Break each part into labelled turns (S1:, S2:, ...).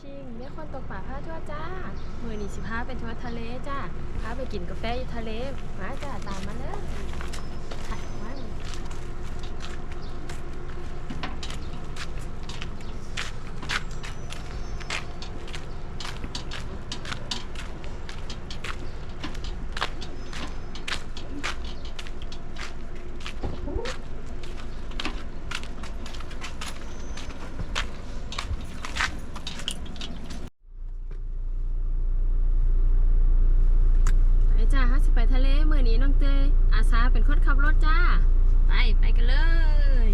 S1: ชิงแม่คนตกป่าพาทั่วจ้ามือหนีสิพาไปทัวร์ทะเลจ้าพาไปกินกาแฟอยู่ทะเลมาจ้าตามมาเลย จ้าฮะสิไปทะเล มือนี้น้องเตยอาสาเป็นคนขับรถจ้า ไป ไปกันเลย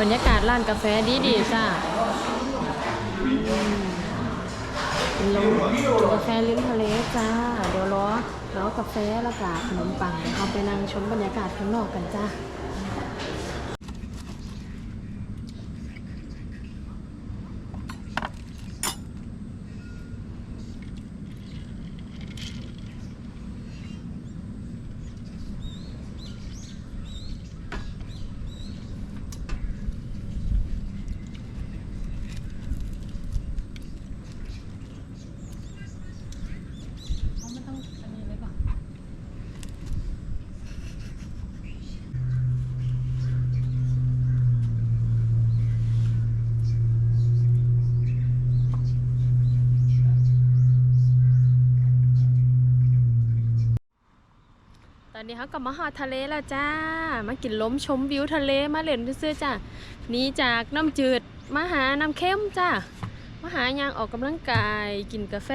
S1: บรรยากาศร้านกาแฟดีดีจ้าเป็นลงกาแฟริมทะเลจ้า เดี๋ยวรอรอกาแฟแล้วก็ขนมปังเดี๋ยวเราไปนั่งชมบรรยากาศข้างนอกกันจ้าไม่ต้องอันนี้เลยป่ะ ต อนนี้เขากลับมาหอดทะเลแล้วจ้า มากินล้มชมวิวทะเลมาเล่นซื่อจ้านีจากน้ำจืดมาหาน้ำเข้มจ้ามาหายางออกกำลังกายกินกาแฟ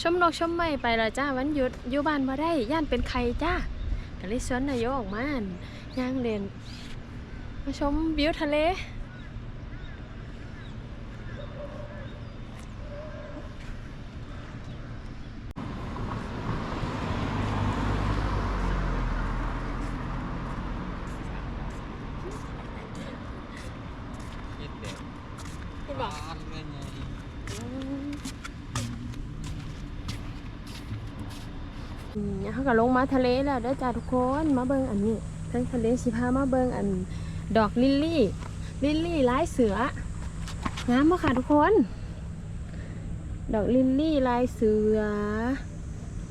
S1: ชมนกชมไม้ไปและจ้าวันหยุดอยู่บ้านมาได้ย่านเป็นใครจ้าก็เลยชวนนายกออกมานย่างเล่นมาชมวิวทะเล
S2: คิดเด็ก
S1: คุณบอก
S2: ร้านเป็นไง
S1: อืมเขา ก็ลงมาทะเลแล้วได้จ้าทุกคนมาเบิงอันนี้ทั้งทะเลสิพามาเบิงอันดอกลิลลี่ ลิลลี่ลายเสืองามมากค่ะทุกคน ดอกลิลลี่ลายเสือ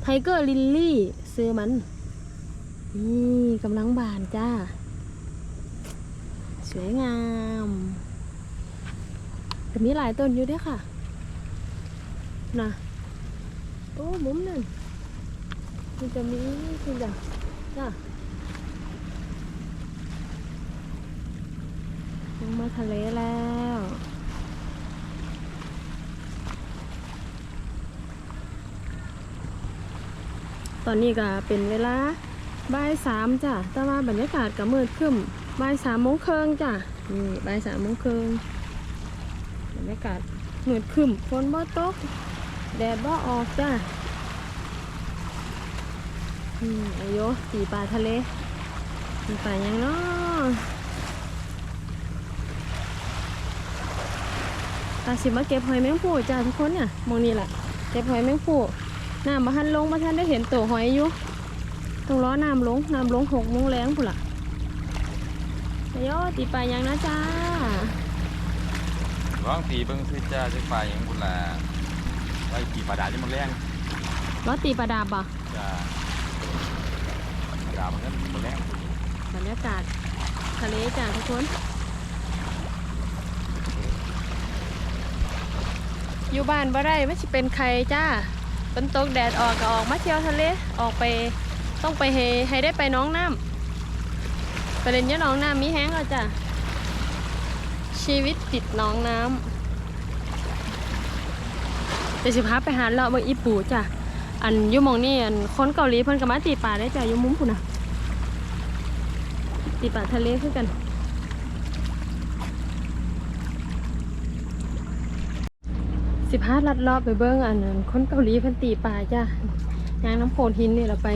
S1: ไทเกอร์ลิลลี่ซื้อมัน นี่กำลังบานจ้า สวยงามก็มีหลายต้นอยู่ด้วยค่ะนะโอ้มุมนั่น มันจะมีคุณจ้ะจ้ะลงมาทะเลแล้วตอนนี้ก็เป็นเวลาบ่ายสามจ้ะ แต่ว่าบรรยากาศก็มืดครึ้มบ่ายสามโมงครึ่งจ้ะ นี่บ่ายสามโมงครึ่งบรรยากาศมืดครึ้มฝนบ่ตก แดดบ่ออกจ้ะ อืมอายุตีปลาทะเลตีปลาหยังเนาะตาสิมาเก็บหอยแมงผู้จ้าทุกคนเนี่ยมองนี่แหละเก็บหอยแมงผู้น้ำมาทันลงมาทันได้เห็นตัวหอยอยู่ต้องล้อน้ำลงน้ำลงหกโมงแรงพุ่นล่ะอายุตีปลาหยังนะจ้า
S2: ร้องตีเบิ้งคือจ้าจะไปอย่างบุญละไปขี่ปลาดาที่มันแรง
S1: ล้อตีปลาดาบบ่
S2: จ้าปลา ดามันก็มันแรง
S1: บรรยากาศทะเลจ้าทุกคน อยู่บ้านบ่ได้ไม่ใช่เป็นใครจ้าฝนตกแดดออกก็ออกมาเที่ยวทะเลออกไปต้องไปให้ให้ได้ไปน้องน้ำไปเล่นอยน้องน้ำมีแห้งแล้วจ้าชีวิตติดน้องน้ำจะสิพาไปหาเลาะเบิ่งอีปูจ้ะอันยูหมองนี่อันคนเกาหลีเพิ่นก็มาตีปลาได้จ้ะยู่มุมพุ่นน่ะ ตีปลาทะเลคือกัน สิพาลัดเลาะไปเบิ้งอันนั้นคนเกาหลีพิ่นตีปลาจ้ะยางน้ำโขดหินนี่เราไป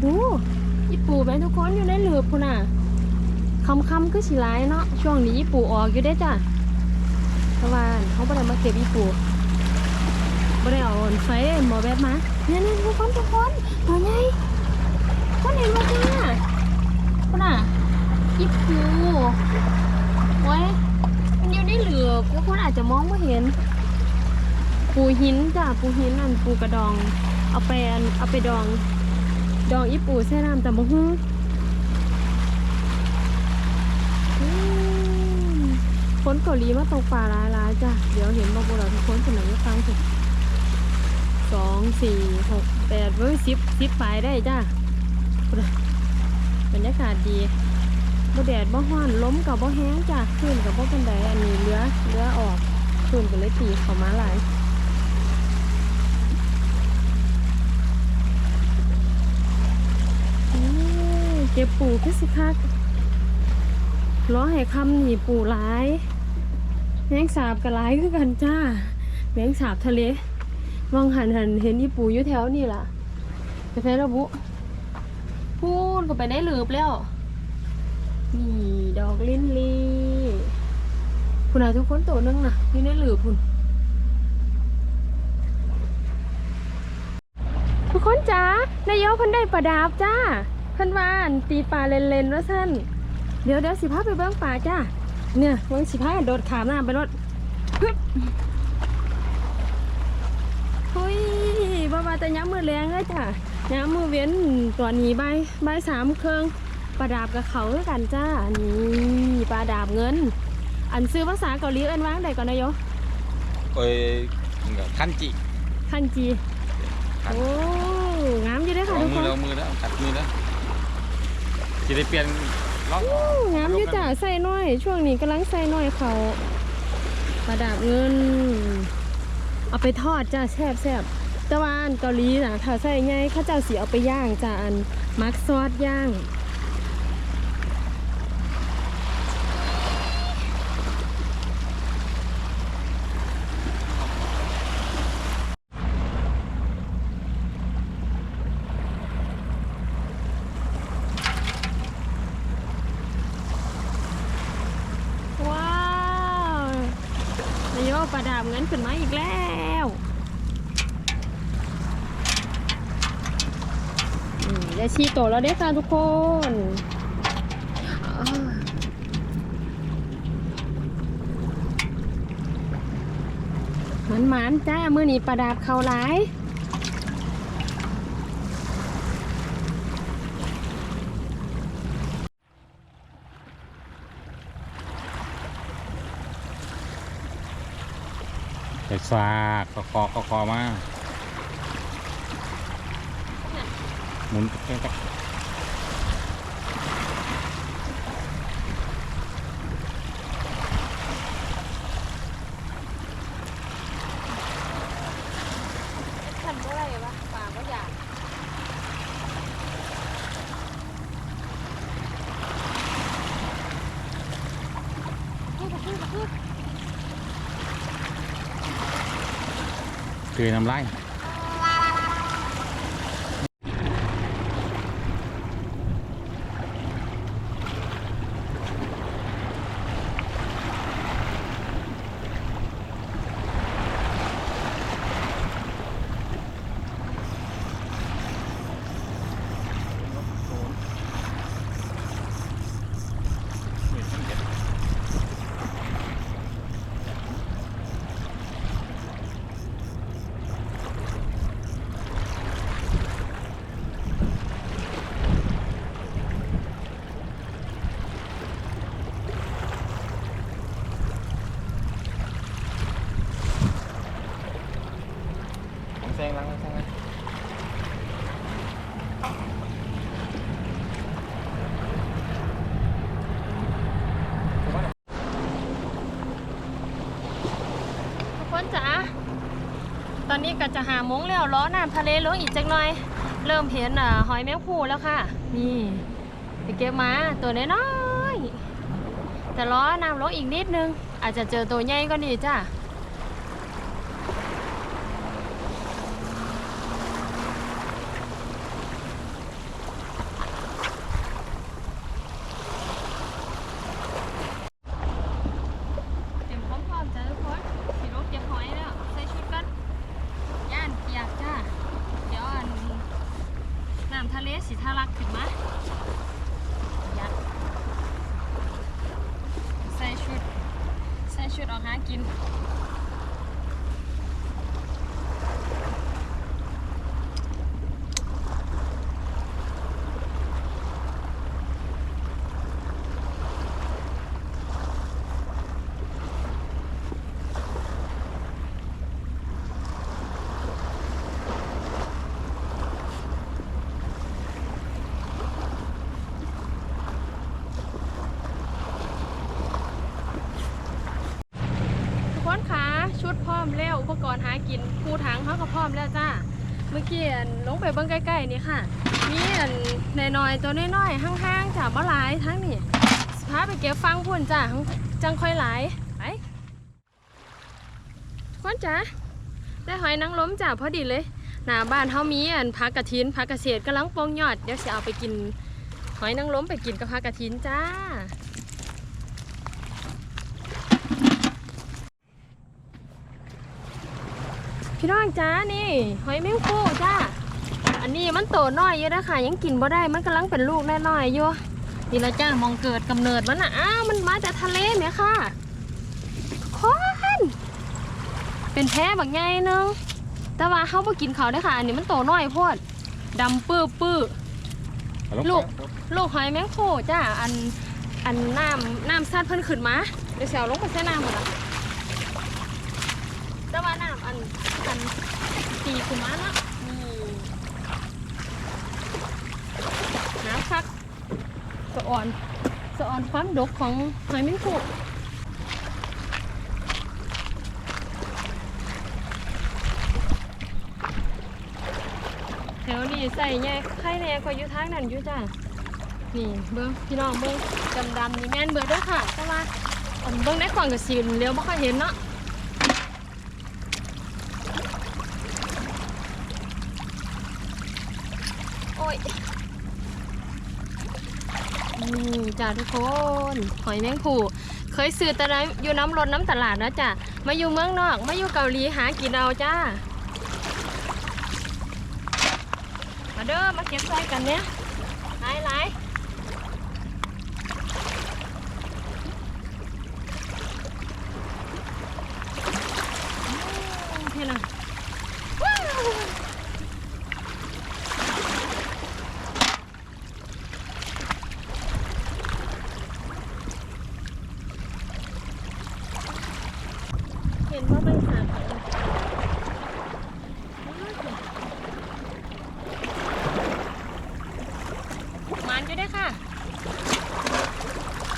S1: โอ้ญี่ปูแม่ทุกคนอยู่ในหลืบพุ่นน่ะคำคำๆคือสิร้ายเนาะช่วงนี้ญี่ปูออกอยู่ได้จ้ะเพราะว่าเขาบ่ได้มาเก็บญี่ปู บ่ได้เอาอันไฟหมอแบบมาเนี่ยนี่ทุกคนทุกคนตัวใหญ่คนเห็นบ่จ้าพุ่นน่ะญี่ปูโอ้ยมันอยู่ในเหลือบทุกคนอาจจะมองไม่เห็น ปูหินจ้ะปูหินนั่นปูกระดอง เอาไปนเอาไปดอง ดองอีปูแช่น้ำแต่บ่ฮู้คนเกาหลีมาตกปลาหลายๆจ้ะ เดี๋ยวเห็นบอกพวกเราทุกคนสมัยนี้ฟังสิ สองสี่หกแปดเว้ยสิบสิบปลายได้จ้ะบรรยากาศดีบ่แดดบ่ฮ้อนล้มกับบ่แห้งจ้ะขึ้นกับบ่เป็นไดอันนี้เรือเรือออกขึ้นก็เลยตีเข้ามาหลายเก็บปูคือสิคักล้อให้คำหนีปูหลายแมงสาบก็หลายคือกันจ้าแมงสาบทะเล มองหันหันเห็นอีปูอยู่แถวนี่ล่ะไปแพ้ระบุพูนก็ไปได้หลืบแล้วนี่ดอกลิ้นลีคุณอาทุกคนตัวนึงนะนี่ในหลือคุณทุกคนจ้านายโยพันได้ประดาบจ้าเพันวานตีปลาเลนเลนว่าสั้นเดี๋ยวเดี๋ยวสิพาไปเบิ้งปลาจ้าเนี่ยเบิ้งสิพาโดดขามน้ำไปรถฮึบเฮ้ยบ้าบา แต่ย้ำมือแรงเลยจ้าย้ำมือเว้นตัวนี้ใบใบายสามเครื่องปลาดาบกับเขาคือกันจ้านี่ปลาดาบเงิน อันซื้อภาษาเกาหลีเอิ้นว่างใดก่อนนายโย
S2: เอ้ยคันจิ
S1: คันจี
S2: คัน
S1: โอ้งามอยู่เด้อ
S2: ล
S1: ค่ะ
S2: อง
S1: ทุก
S2: มื
S1: ค
S2: อนลองมือแล้วกัดมือแล้วจะได้เปลี่ยนลอง
S1: อู้งามอยู่จ้าใส่น้อย ช่วงนี้กำลังใส่น้อยเขาปลาดาบเงิน เอาไปทอดจ้าแซ่บแซ่บ แต่ว่าอันเกาหลีนะถ้าใส่ไงเขาเจ้าสีเอาไปย่างจานมักซอสย่างว้าวนายโยประดาบเงินขึ้นมาอีกแล้ว ได้ชีโตแล้วเด้ค่ะทุกคนหมันหมันจ้าเมื่อนี้ประดาบเขาหลาย
S2: ไปซากคอคอคอมา หมุนเองก็
S1: ฉันเมื่อไรวะป่าก็อยาก
S2: คือน้ำลาย ผมแซงล้างแซงล้าง
S1: ทุกคนจ๋าตอนนี้ ก็จะหาโมงแล้วล้อน้ำทะเลลงอีกจักหน่อย เริ่มเห็นอะหอยแมงภู่แล้วค่ะ นี่ไปเก็บมาตัวน้อยๆแต่ล้อน้ำลงอีกนิดนึง อาจจะเจอตัวใหญ่ก็ดีจ้า เตรียมพร้อมๆจ้าทุกคนสีรถเก็บหอยแล้วใส่ชุดกันย่านเปียกจ้า เดี๋ยวอันน้ำทะเลสีทะลักขึ้นมายัดใส่ชุด ใส่ ชุดออกหากิน ทุกคนคะชุดพร้อมแล้วอุ ปกรณ์หากินคูถังเขาก็พร้อมแล้วจ้าเมื่อกี้ลงไปเบิ้งใกล้ๆนี่ค่ะมีอันน้อยๆตัวน้อยๆห้างๆจ้าบ่หลายทั้งนี่สพาไปเก็บฟังพุ่นจ้าจังค่อยหลายไปทุกคนจ้าได้หอยนางรมจ้าพอดีเลยหน้าบ้านเฮามีอันพักกระถินพักเกษตรกำลังปองยอดเดี๋ยวสิเอาไปกินหอยนางรมไปกินกับพักกระถินจ้า พี่น้องจ้านี่หอยแมงปูจ้า อันนี้มันโตน้อยอยู่นะคะยังกินบ่ได้มันกำลังเป็นลูกน้อยๆอยู่นี่ละจ้ามองเกิดกำเนิดมันอะอ้าวมันมาจากทะเลเนี่ยค่ะคนเป็นแพ้บางไงนึงแต่ว่าเขาบ่กินเขาได้อค่ะ อันนี้มันโตน้อยโพดดำปื้อปื้อลูกลูกหอยแมงปูจ้าอันอันน้ำน้ำซัดเพิ่นขึ้นมาเดี๋ยวเสียวลงไปใส่น้ำหมดละแต่ว่าน้ำอัน อันตีขึ้นมาเนาะน้ำคักสะอ่อนสะอ่อนความดกของหอยแมงภู่แถวนี้ใส่แง่ไข่แน่ก็อยู่ทางนั้นอยู่จ้านี่เบิ้งพี่น้องเบิ้งดำดำๆนี่แม่นเบิดเด้วยค่ะแต่ว่าอันเบิ้งในฝั่งกับสีเลี้ยวไม่ค่อยเห็นเนาะ ยนี่จ้าทุกคน หอยแมงภู่เคยซื้อแต่น้ำอยู่น้ำรถน้ำตลาดนะจ้ะมาอยู่เมืองนอก มาอยู่เกาหลีหากินเอาจ้า มาเด้อมาเก็บใส่กันเนี้ยหลายหลายอืมเท่นะว้าว เห็นว่ามันขาดของ มันอยู่ได้อค่ะ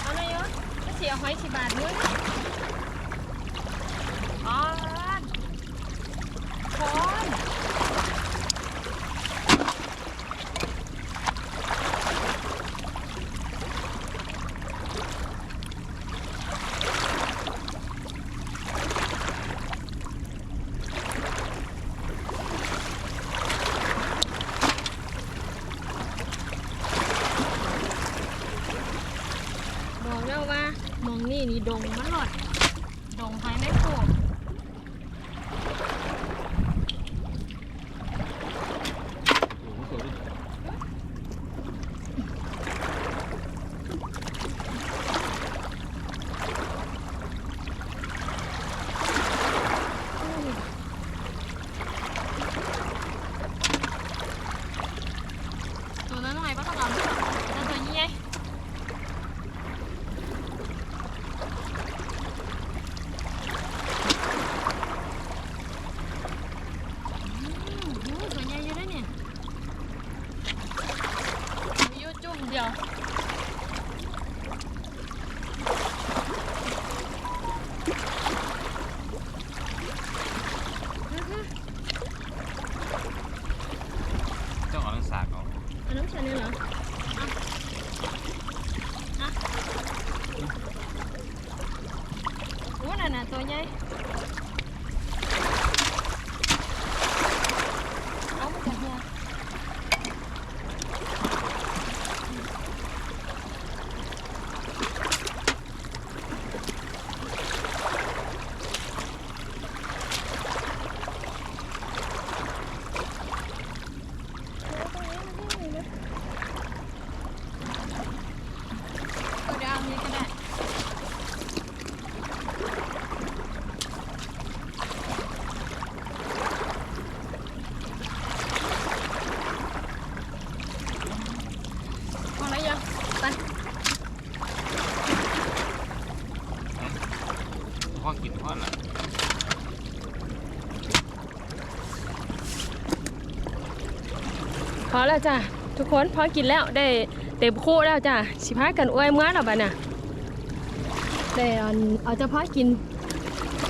S1: เอาเลยเยอะเสียหอยสิบาทเนื้ออ๋อคนบอกแล้วว่ามอง นี่นี่ดงมันหลอดดงหอยแม่โขง
S2: โอ้โหสวยดิ
S1: ตัวนั้นหน่อยปะต้องเอาแต่ตัวนี้ไงอืมโหตัวใหญ่อยู่ด้วยเนี่ยมีอยู่จุ่มเดียว
S2: เจ้าเอาทั้งสากเอา
S1: เอาน้ำใส่เลยเหรออะอะโอ้นั่นน่ะตัวใหญ่ เอามาจากหัวเอาเดี๋ยวเอาอันนี้ก็ได้ พอแล้วยังไป
S2: พ่อกินพ่อละ
S1: พอแล้วจ้ะทุกคนพอกินแล้วได้เต็มคู่แล้วจ้ะสิพากันอวยเมื่อแล้วบ้าน่ะได้เอาเอาเฉพาะกิน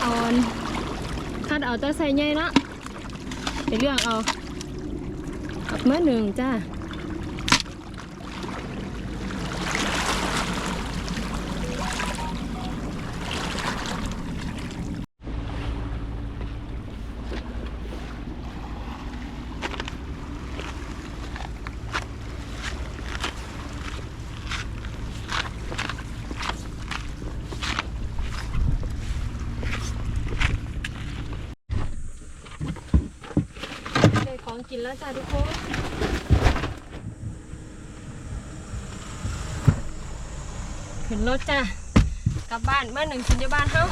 S1: เอาอันคัดเอาแตัวใส่ใหญ่เนาะไปเลือกเอาเอาเมื่อหนึ่งจ้า กินแล้วจ้าทุกคนขึ้นรถจ้ากลับบ้านเมื่อหนึ่งกินจะบ้านเฮา